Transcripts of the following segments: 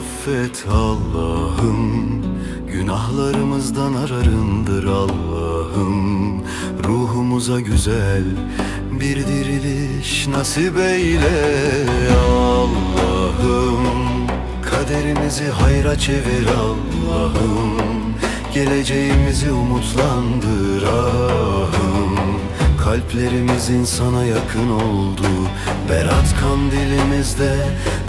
Affet Allah'ım Günahlarımızdan ararındır Allah'ım. Ruhumuza güzel bir diriliş nasip eyle Allah'ım. Kaderimizi hayra çevir Allah'ım. Geleceğimizi umutlandır ahım Kalplerimizin sana yakın oldu. Berat kandilimizde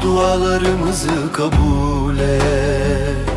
Dualarımızı kabul et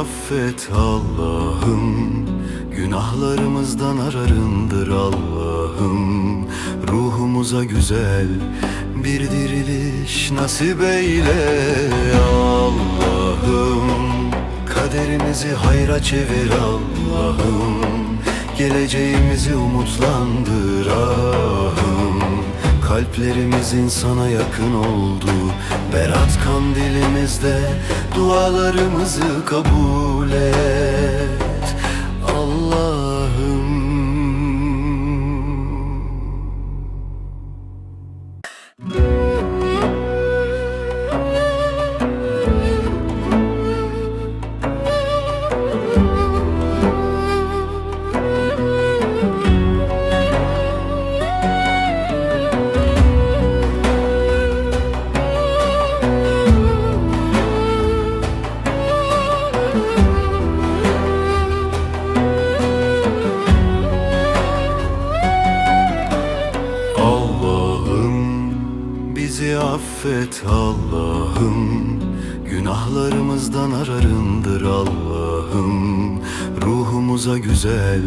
affet Allah'ım Günahlarımızdan ararındır Allah'ım. Ruhumuza güzel bir diriliş nasip eyle Allah'ım. Kaderimizi hayra çevir Allah'ım. Geleceğimizi umutlandır ahım Kalplerimizin sana yakın oldu. Berat kandilimizde Dualarımızı kabul et bizi affet Allah'ım. Günahlarımızdan ararındır Allah'ım. Ruhumuza güzel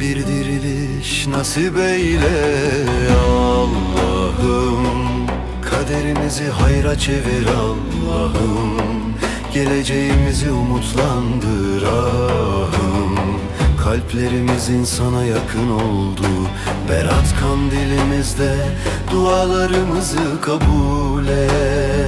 bir diriliş nasip eyle Allah'ım. Kaderimizi hayra çevir Allah'ım. Geleceğimizi umutlandır ahım Kalplerimizin sana yakın oldu Berat kandilimizde Dualarımızı kabul et